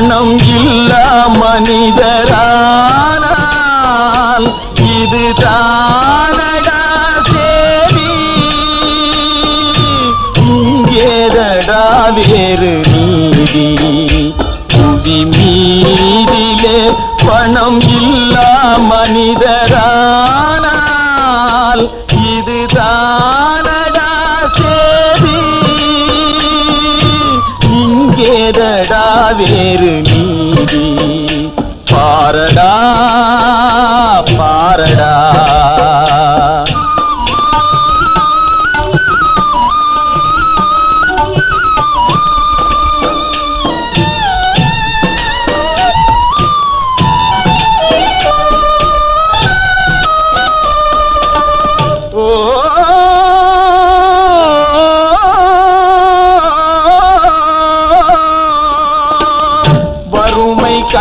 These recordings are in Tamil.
மனம் இல்ல மனிதரானால் இது தானடா சேரி இங்கேதடா வேறு நீதி? புவி மீதிலே பணம் இல்ல மனிதரானால் இங்கேதடா வேறு நீதி. பாரடா பாரடா.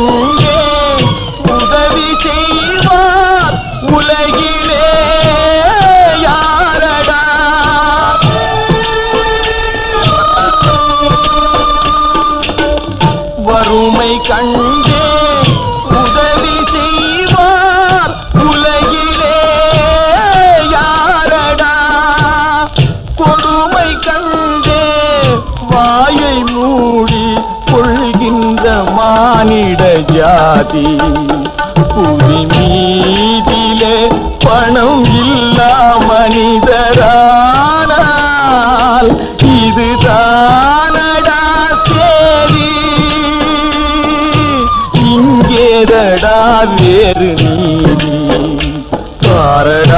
வறுமை உதவி செய்வார் உலகிலே யாரடா? வறுமை கண்டே உதவி செய்வார் உலகிலே யாரடா? கொடுமை கண்டே வாயை மானிட ஜாதி புவி மீதிலே பணம் இல்லா மனிதரானால். இதுதானடா சேரி இங்கேதடா வேறு நீதி. பாரடா பாரடா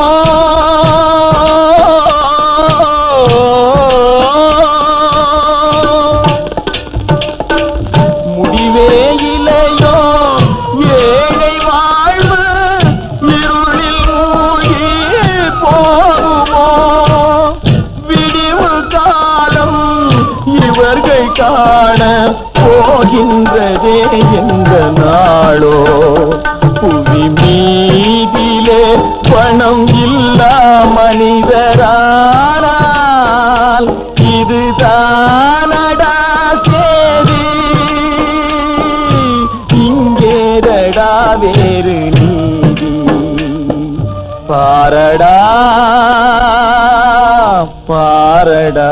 இவர்கள் காண போகின்றதே எந்த நாளோ. புவி மீதிலே பணம் இல்லா மனிதரானால் இதுதானடா சேரி இங்கேதடா வேறு நீதி. பாரடா பாரடா.